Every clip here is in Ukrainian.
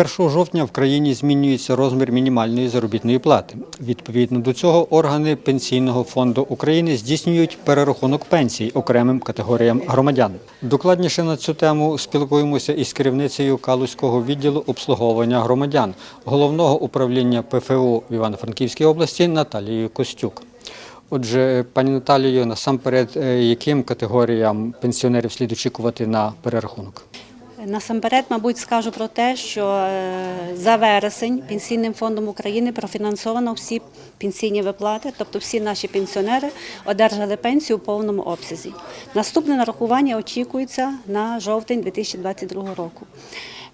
1 жовтня в країні змінюється розмір мінімальної заробітної плати. Відповідно до цього органи Пенсійного фонду України здійснюють перерахунок пенсій окремим категоріям громадян. Докладніше на цю тему спілкуємося із керівницею Калузького відділу обслуговування громадян головного управління ПФУ в Івано-Франківській області Наталією Костюк. Отже, пані Наталію, насамперед, е, яким категоріям пенсіонерів слід очікувати на перерахунок? Насамперед, мабуть, скажу про те, що е, за вересень Пенсійним фондом України профінансовано всі пенсійні виплати, тобто всі наші пенсіонери одержали пенсію у повному обсязі. Наступне нарахування очікується на жовтень 2022 року.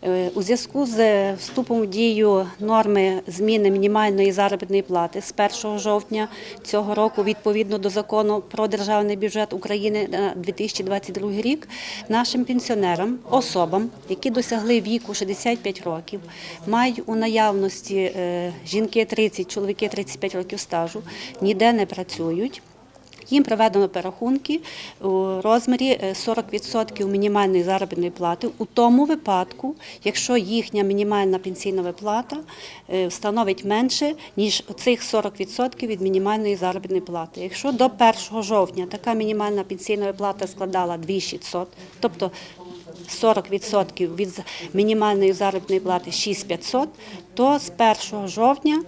Е, У зв'язку з вступом в дію норми зміни мінімальної заробітної плати з 1 жовтня цього року, відповідно до закону про державний бюджет України на 2022 рік, нашим пенсіонерам, особам, які досягли віку 65 років, мають у наявності е, жінки 30, чоловіки 35 років стажу, ніде не працюють. Їм проведено перерахунки у розмірі е, 40% мінімальної заробітної плати у тому випадку, якщо їхня мінімальна пенсійна виплата е, становить менше, ніж цих 40% від мінімальної заробітної плати. Якщо до 1 жовтня така мінімальна пенсійна виплата складала 2600, тобто 40% від мінімальної заробітної плати 6500, то з 1 жовтня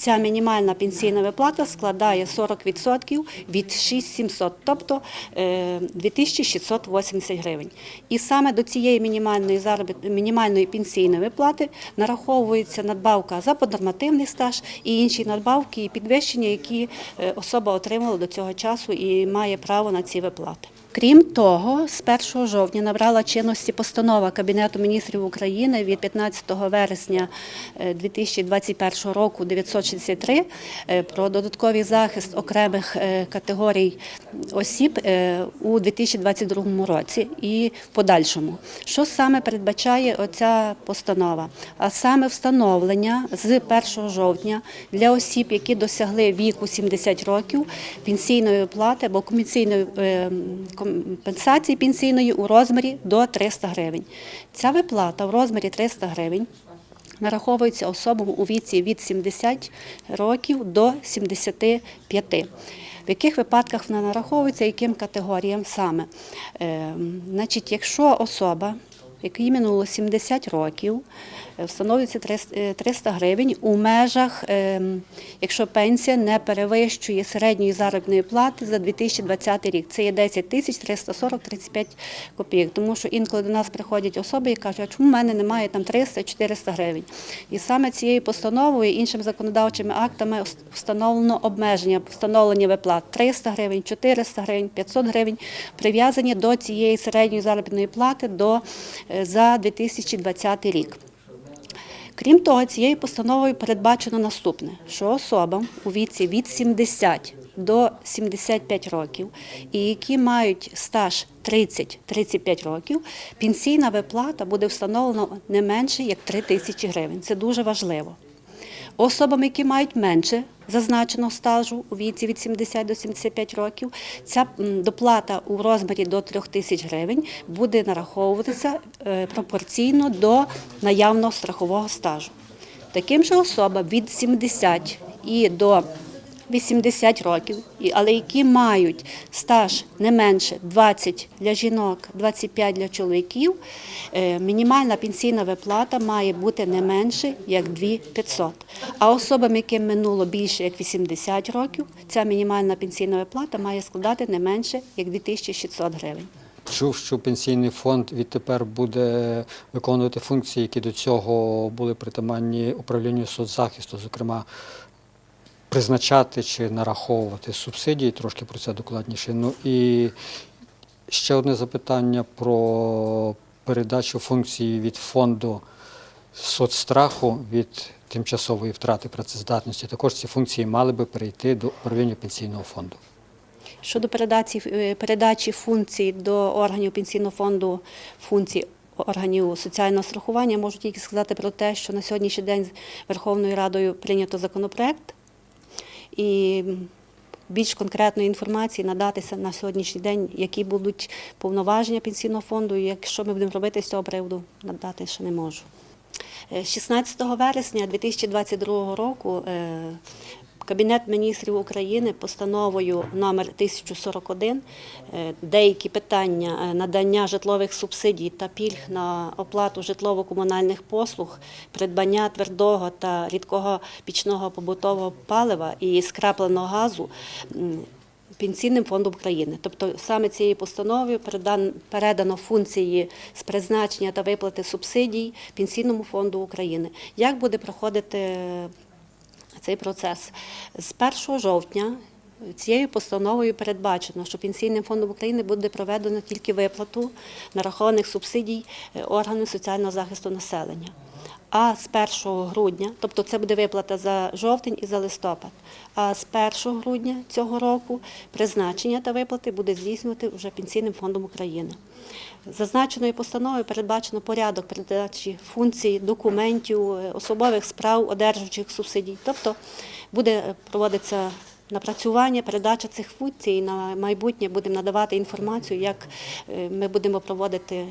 Ця мінімальна пенсійна виплата складає 40% від 6700, тобто е, 2680 гривень. І саме до цієї мінімальної заробіт... мінімальної пенсійної виплати нараховується надбавка за поднормативний стаж і інші надбавки і підвищення, які е, особа отримала до цього часу і має право на ці виплати. Крім того, з 1 жовтня набрала чинності постанова Кабінету міністрів України від 15 вересня е, 2021 року 963 е, про додатковий захист окремих е, категорій осіб е, у 2022 році і подальшому. Що саме передбачає оця постанова? А саме встановлення з 1 жовтня для осіб, які досягли віку 70 років, пенсійної оплати або комісійної е, компенсації пенсійної у розмірі до 300 гривень. Ця виплата в розмірі 300 гривень нараховується особам у віці від 70 років до 75. В яких випадках вона нараховується, яким категоріям саме? Е, значить, якщо особа, якій минуло 70 років, е, встановлюється 300 е, 300 гривень у межах, е, якщо пенсія не перевищує середньої заробітної плати за 2020 рік. Це є 10 тисяч 340-35 копійок. Тому що інколи до нас приходять особи і кажуть, а чому в мене немає там 300-400 гривень. І саме цією постановою іншими законодавчими актами встановлено обмеження, встановлення виплат 300 гривень, 400 гривень, 500 гривень, прив'язані до цієї середньої заробітної плати до, за 2020 рік. Крім того, цією постановою передбачено наступне, що особам у віці від 70 до 75 років і які мають стаж 30-35 років, пенсійна виплата буде встановлена не менше як 3 тисячі гривень. Це дуже важливо. Особам, які мають менше зазначеного стажу у віці від 70 до 75 років, ця доплата у розмірі до 3 тисяч гривень буде нараховуватися е, пропорційно до наявного страхового стажу. Таким же особам від 70 і до 80 років, але які мають стаж не менше 20 для жінок, 25 для чоловіків, е, мінімальна пенсійна виплата має бути не менше як 2500. А особам, яким минуло більше як 80 років, ця мінімальна пенсійна виплата має складати не менше як 2600 гривень. Чув, що пенсійний фонд відтепер буде виконувати функції, які до цього були притаманні управлінню соцзахисту, зокрема призначати чи нараховувати субсидії, трошки про це докладніше. Ну і ще одне запитання про передачу функції від фонду соцстраху від тимчасової втрати працездатності. Також ці функції мали би перейти до управління пенсійного фонду. Щодо передачі, е, передачі функцій до органів пенсійного фонду функцій органів соціального страхування, можу тільки сказати про те, що на сьогоднішній день Верховною Радою прийнято законопроект і більш конкретної інформації надатися на сьогоднішній день, які будуть повноваження пенсійного фонду. і Якщо ми будемо робити з цього приводу, надати ще не можу. Е, 16 вересня 2022 року е, Кабінет міністрів України постановою номер 1041 е, деякі питання е, надання житлових субсидій та пільг на оплату житлово-комунальних послуг, придбання твердого та рідкого пічного побутового палива і скрапленого газу Пенсійним фондом України. Тобто саме цією постановою передан- передано функції з призначення та виплати субсидій Пенсійному фонду України. Як буде проходити цей процес? З 1 жовтня цією постановою передбачено, що Пенсійним фондом України буде проведено тільки виплату нарахованих субсидій е, органів соціального захисту населення. А з 1 грудня, тобто це буде виплата за жовтень і за листопад. А з 1 грудня цього року призначення та виплати буде здійснювати вже Пенсійним фондом України. Зазначеною постановою передбачено порядок передачі функцій, документів, е, особових справ, одержуючих субсидій. Тобто буде е, проводитися напрацювання, передача цих функцій і на майбутнє будемо надавати інформацію, як е, ми будемо проводити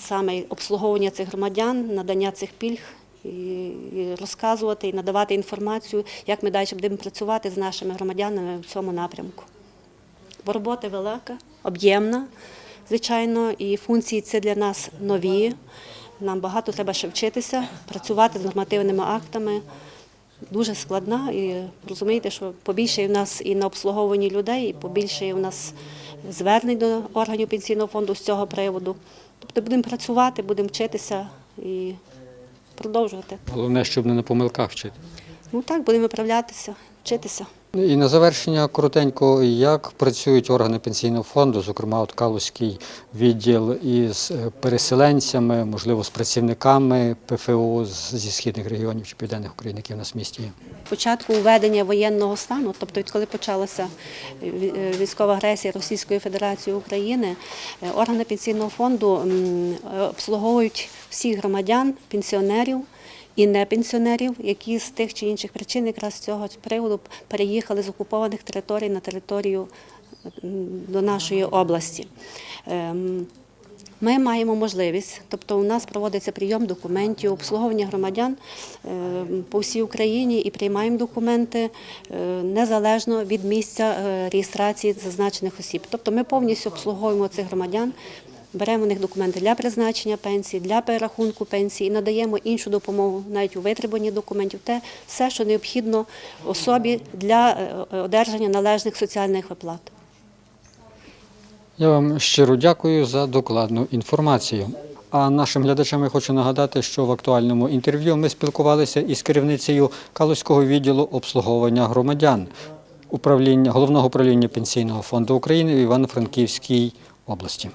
саме обслуговування цих громадян, надання цих пільг. І розказувати і надавати інформацію, як ми далі будемо працювати з нашими громадянами в цьому напрямку. Бо робота велика, об'ємна, звичайно, і функції це для нас нові. Нам багато треба ще вчитися, працювати з нормативними актами. Дуже складна і розумієте, що побільше в нас і на обслуговуванні людей, і побільше в нас звернень до органів пенсійного фонду з цього приводу. Тобто будемо працювати, будемо вчитися і продовжувати. Головне, щоб не на помилках вчити. Ну так, будемо виправлятися, вчитися. І на завершення коротенько, як працюють органи пенсійного фонду, зокрема от Калузький відділ із е, переселенцями, можливо, з працівниками ПФО зі східних регіонів чи південних України, які нас місті є. Початку введення воєнного стану, тобто відколи почалася е, військова агресія Російської Федерації України, е, органи пенсійного фонду е, обслуговують всіх громадян, пенсіонерів. І не пенсіонерів, які з тих чи інших причин якраз з цього приводу переїхали з окупованих територій на територію до нашої області. Ми маємо можливість, тобто у нас проводиться прийом документів, обслуговування громадян е, по всій Україні і приймаємо документи е, незалежно від місця е, реєстрації зазначених осіб. Тобто ми повністю обслуговуємо цих громадян. Беремо у них документи для призначення пенсії, для перерахунку пенсії надаємо іншу допомогу навіть у витребуванні документів, те все, що необхідно особі для одержання належних соціальних виплат. Я вам щиро дякую за докладну інформацію. А нашим глядачам я хочу нагадати, що в актуальному інтерв'ю ми спілкувалися із керівницею Калузького відділу обслуговування громадян управління головного управління пенсійного фонду України в Івано-Франківській області.